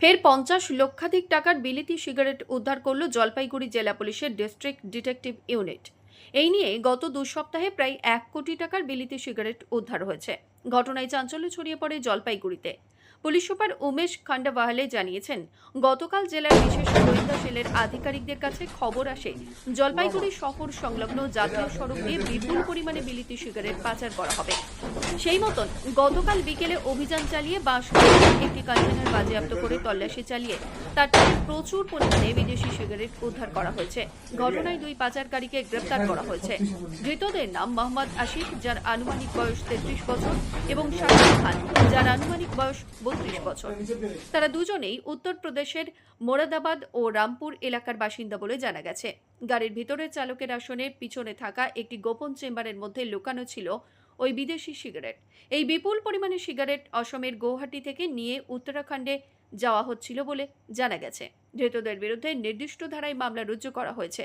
ফের পঞ্চাশ লক্ষাধিক টাকার বিলিতি সিগারেট উদ্ধার করল জলপাইগুড়ি জেলা পুলিশের ডিস্ট্রিক্ট ডিটেকটিভ ইউনিট। এই নিয়ে গত দু সপ্তাহে প্রায় এক কোটি টাকার বিলিতি সিগারেট উদ্ধার হয়েছে। ঘটনায় চাঞ্চল্য ছড়িয়ে পড়ে জলপাইগুড়িতে। পুলিশ সুপার উমেশ খান্ডাবাহালে জানিয়েছেন, গতকাল জেলার বিশেষ গোয়েন্দা সেলের আধিকারিকদের কাছে খবর আসে, জলপাইগুড়ি শহর সংলগ্ন জাতীয় সড়ক দিয়ে বিপুল পরিমাণে বিলিতি সিগারেট পাচার করা হবে। সেই মতন গতকাল বিকেলে অভিযান চালিয়ে বাঁশবাড়ির একটি কন্টেনার বাজেয়াপ্ত করে তল্লাশি চালিয়ে তার থেকে প্রচুর পরিমাণে বিদেশি সিগারেট উদ্ধার করা হয়েছে। ঘটনায় দুই পাচারকারীকে গ্রেপ্তার করা হয়েছে। ধৃতদের নাম মোহাম্মদ আশিক, যার আনুমানিক বয়স তেত্রিশ বছর, এবং শাকিব খান, যার আনুমানিক বয়স বত্রিশ বছর। তারা দুজনেই উত্তরপ্রদেশের মোরাদাবাদ ও রামপুর এলাকার বাসিন্দা বলে জানা গেছে। গাড়ির ভিতরে চালকের আসনের পিছনে থাকা একটি গোপন চেম্বারের মধ্যে লুকানো ছিল ওই বিদেশি সিগারেট। এই বিপুল পরিমাণে সিগারেট অসমের গৌহাটি থেকে নিয়ে উত্তরাখণ্ডে যাওয়া হচ্ছিল বলে জানা গেছে। ধৃতদের বিরুদ্ধে নির্দিষ্ট ধারায় মামলা রুজু করা হয়েছে।